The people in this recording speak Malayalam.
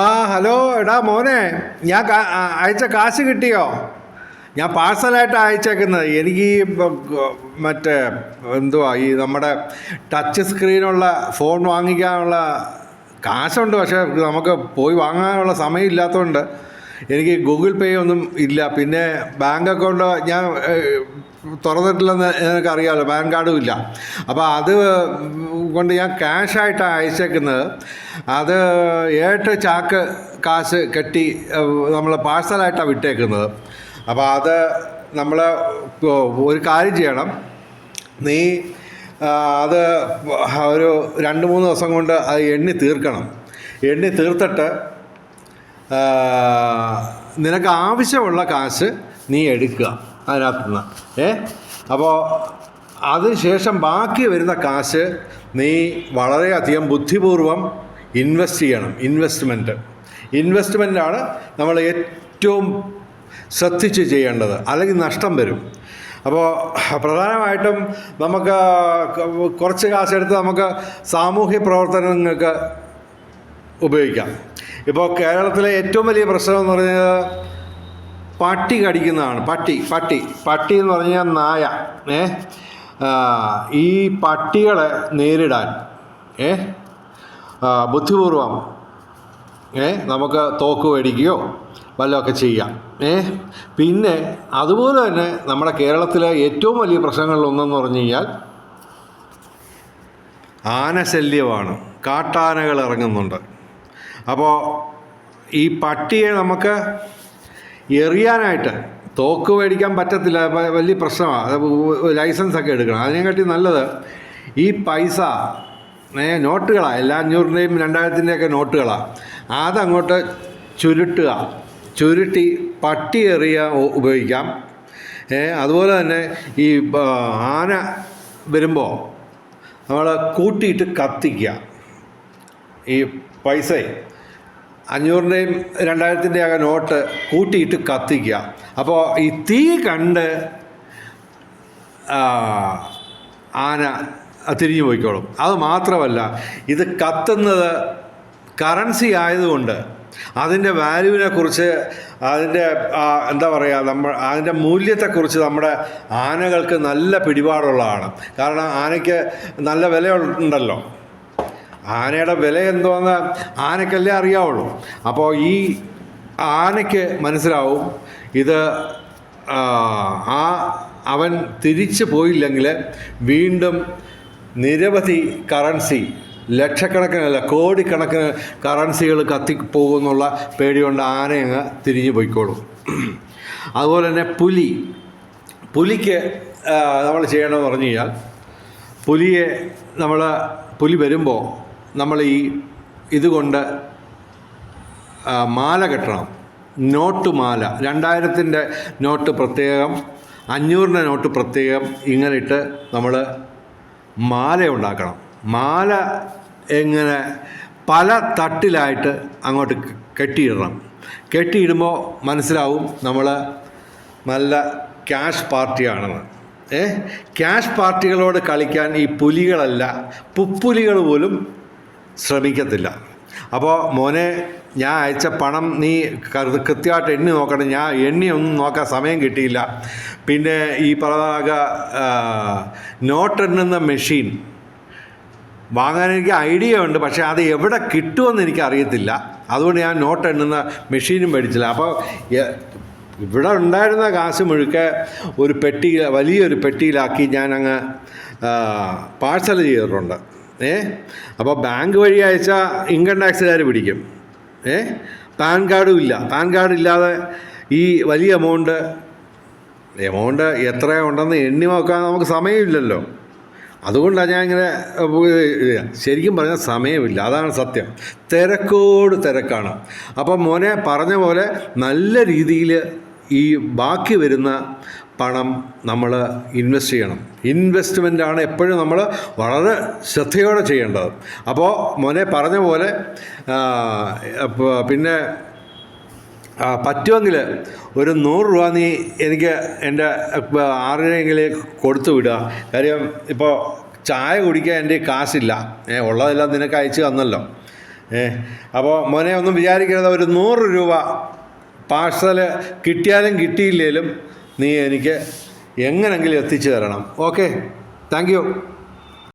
ആ ഹലോ എടാ മോനെ ഞാൻ അയച്ച കാശ് കിട്ടിയോ? ഞാൻ പാഴ്സലായിട്ട് അയച്ചേക്കുന്നത്. എനിക്ക് ഈ മറ്റേ എന്തുവാ ഈ നമ്മുടെ ടച്ച് സ്ക്രീനുള്ള ഫോൺ വാങ്ങിക്കാനുള്ള കാശുണ്ട്. പക്ഷേ നമുക്ക് പോയി വാങ്ങാനുള്ള സമയം ഇല്ലാത്തതുകൊണ്ട് എനിക്ക് ഗൂഗിൾ പേ ഒന്നും ഇല്ല. പിന്നെ ബാങ്ക് അക്കൗണ്ട് ഞാൻ തുറന്നിട്ടില്ലെന്ന് എനിക്കറിയാമല്ലോ പാൻ കാർഡും ഇല്ല. അപ്പോൾ അത് കൊണ്ട് ഞാൻ ക്യാഷായിട്ടാണ് അയച്ചേക്കുന്നത്. അത് ഏട്ട് ചാക്ക് കാശ് കെട്ടി നമ്മൾ പാഴ്സലായിട്ടാണ് വിട്ടേക്കുന്നത്. അപ്പോൾ അത് നമ്മൾ ഒരു കാര്യം ചെയ്യണം. നീ അത് ഒരു രണ്ട് മൂന്ന് ദിവസം കൊണ്ട് അത് എണ്ണി തീർക്കണം. എണ്ണി തീർത്തിട്ട് നിനക്ക് ആവശ്യമുള്ള കാശ് നീ എടുക്കുക. അതിനകത്ത് നിന്ന് ഏ? അപ്പോൾ അതിനുശേഷം ബാക്കി വരുന്ന കാശ് നീ വളരെയധികം ബുദ്ധിപൂർവം ഇൻവെസ്റ്റ് ചെയ്യണം. ഇൻവെസ്റ്റ്മെന്റ് ഇൻവെസ്റ്റ്മെന്റാണ് നമ്മൾ ഏറ്റവും ശ്രദ്ധിച്ച് ചെയ്യേണ്ടത്. അല്ലെങ്കിൽ നഷ്ടം വരും. അപ്പോൾ പ്രധാനമായിട്ടും നമുക്ക് കുറച്ച് കാശെടുത്ത് നമുക്ക് സാമൂഹ്യ പ്രവർത്തനങ്ങൾക്ക് ഉപയോഗിക്കാം. ഇപ്പോൾ കേരളത്തിലെ ഏറ്റവും വലിയ പ്രശ്നം എന്ന് പറഞ്ഞാൽ പട്ടി കടിക്കുന്നതാണ്. പട്ടി പട്ടി. പട്ടി എന്ന് പറഞ്ഞാൽ നായ. ഏ? ഈ പട്ടികളെ നേരിടാൻ ഏ? ബുദ്ധിപൂർവം ഏ? നമുക്ക് തോക്ക് മേടിക്കുകയോ വല്ലതൊക്കെ ചെയ്യാം ഏ? പിന്നെ അതുപോലെ തന്നെ നമ്മുടെ കേരളത്തിലെ ഏറ്റവും വലിയ പ്രശ്നങ്ങളിലൊന്നെന്ന് പറഞ്ഞു കഴിഞ്ഞാൽ ആനശല്യമാണ്. കാട്ടാനകൾ ഇറങ്ങുന്നുണ്ട്. അപ്പോൾ ഈ പട്ടിയെ നമുക്ക് എറിയാനായിട്ട് തോക്ക് മേടിക്കാൻ പറ്റത്തില്ല വലിയ പ്രശ്നമാണ് ലൈസൻസ് ഒക്കെ എടുക്കണം. അതിനെക്കാട്ടി നല്ലത് ഈ പൈസ നോട്ടുകളാണ് എല്ലാ അഞ്ഞൂറിന്റെയും രണ്ടായിരത്തിന്റെയൊക്കെ നോട്ടുകളാണ് അതങ്ങോട്ട് ചുരുട്ടുക. ചുരുട്ടി പട്ടി എറിയ ഉപയോഗിക്കാം. അതുപോലെ തന്നെ ഈ ആന വരുമ്പോൾ നമ്മൾ കൂട്ടിയിട്ട് കത്തിക്കുക. ഈ പൈസ അഞ്ഞൂറിന്റെയും രണ്ടായിരത്തിന്റെയൊക്കെ നോട്ട് കൂട്ടിയിട്ട് കത്തിക്കുക. അപ്പോൾ ഈ തീ കണ്ട് ആന തിരിഞ്ഞു പോയിക്കോളും. അത് മാത്രമല്ല ഇത് കത്തുന്നത് കറൻസി ആയതുകൊണ്ട് അതിന്റെ വാല്യൂവിനെ കുറിച്ച് അതിന്റെ എന്താ പറയുക നമ്മൾ അതിന്റെ മൂല്യത്തെക്കുറിച്ച് നമ്മുടെ ആനകൾക്ക് നല്ല പിടിപാടുള്ളതാണ്. കാരണം ആനയ്ക്ക് നല്ല വില ഉണ്ടല്ലോ ആനയുടെ വില എന്തോന്ന് ആനക്കല്ലേ അറിയാവുള്ളൂ. അപ്പോൾ ഈ ആനയ്ക്ക് മനസ്സിലാവും ഇത് ആ, അവൻ തിരിച്ചു പോയില്ലെങ്കിൽ വീണ്ടും നിരവധി കറൻസി ലക്ഷക്കണക്കിനല്ല കോടിക്കണക്കിന് കറൻസികൾ കത്തിപ്പോകുമെന്നുള്ള പേടികൊണ്ട് ആനയങ്ങ് തിരിഞ്ഞു പോയിക്കോളും. അതുപോലെ തന്നെ പുലി പുലിക്ക് നമ്മൾ ചെയ്യണമെന്ന് പറഞ്ഞു കഴിഞ്ഞാൽ പുലിയെ നമ്മൾ പുലി വരുമ്പോൾ നമ്മൾ ഈ ഇതുകൊണ്ട് മാല കെട്ടണം. നോട്ട് മാല. രണ്ടായിരത്തിന്റെ നോട്ട് പ്രത്യേകം അഞ്ഞൂറിന്റെ നോട്ട് പ്രത്യേകം ഇങ്ങനെ ഇട്ട് നമ്മൾ മാല ഉണ്ടാക്കണം മാല എങ്ങനെ പല തട്ടിലായിട്ട് അങ്ങോട്ട് കെട്ടിയിടണം. കെട്ടിയിടുമ്പോൾ മനസ്സിലാവും നമ്മൾ നല്ല ക്യാഷ് പാർട്ടിയാണെന്ന്. ഏ? ക്യാഷ് പാർട്ടികളോട് കളിക്കാൻ ഈ പുലികളല്ല പുപ്പുലികൾ പോലും ശ്രമിക്കത്തില്ല. അപ്പോൾ മോനെ ഞാൻ അയച്ച പണം നീ കരുത് കൃത്യമായിട്ട് എണ്ണി നോക്കണം. ഞാൻ എണ്ണി ഒന്നും നോക്കാൻ സമയം കിട്ടിയില്ല. പിന്നെ ഈ പറഞ്ഞ നോട്ട് എണ്ണുന്ന മെഷീൻ. വാങ്ങാൻ എനിക്ക് ഐഡിയ ഉണ്ട് പക്ഷേ അത് എവിടെ കിട്ടുമെന്ന് എനിക്ക് അറിയത്തില്ല. അതുകൊണ്ട് ഞാൻ നോട്ട് എണ്ണുന്ന മെഷീനും മേടിച്ചില്ല. അപ്പോൾ ഇവിടെ ഉണ്ടായിരുന്ന കാശ് മുഴുക്ക ഒരു പെട്ടി വലിയൊരു പെട്ടിയിലാക്കി ഞാൻ അങ്ങ് പാഴ്സൽ ചെയ്തിട്ടുണ്ട്. ഏ? അപ്പോൾ ബാങ്ക് വഴി അയച്ചാൽ ഇൻകം ടാക്സുകാർ പിടിക്കും. ഏ? പാൻ കാർഡും ഇല്ല. പാൻ കാർഡ് ഇല്ലാതെ ഈ വലിയ എമൗണ്ട് എമൗണ്ട് എത്ര ഉണ്ടെന്ന് എണ്ണി നോക്കാൻ നമുക്ക് സമയമില്ലല്ലോ. അതുകൊണ്ടാണ് ഞാൻ ഇങ്ങനെ ശരിക്കും പറഞ്ഞാൽ സമയമില്ല. അതാണ് സത്യം. തിരക്കോട് തിരക്കാണ്. അപ്പം മോനെ പറഞ്ഞ പോലെ നല്ല രീതിയിൽ ഈ ബാക്കി വരുന്ന പണം നമ്മൾ ഇൻവെസ്റ്റ് ചെയ്യണം. ഇൻവെസ്റ്റ്മെന്റാണ് എപ്പോഴും നമ്മൾ വളരെ ശ്രദ്ധയോടെ ചെയ്യേണ്ടത്. അപ്പോൾ മോനെ പറഞ്ഞ പോലെ പിന്നെ പറ്റുമെങ്കിൽ ഒരു നൂറ് രൂപ നീ എനിക്ക് എന്റെ ആരുടെയെങ്കിലും കൊടുത്തു വിടുക. കാര്യം ഇപ്പോൾ ചായ കുടിക്കാൻ എന്റെ കാശില്ല. ഏ ഉള്ളതെല്ലാം നിനക്ക് അയച്ചു തന്നല്ലോ. ഏ അപ്പോൾ മോനെ ഒന്നും വിചാരിക്കരുത്. ഒരു നൂറ് രൂപ പാഴ്സൽ കിട്ടിയാലും കിട്ടിയില്ലേലും നീ എനിക്ക് എങ്ങനെങ്കിലും എത്തിച്ചു തരണം. Okay thank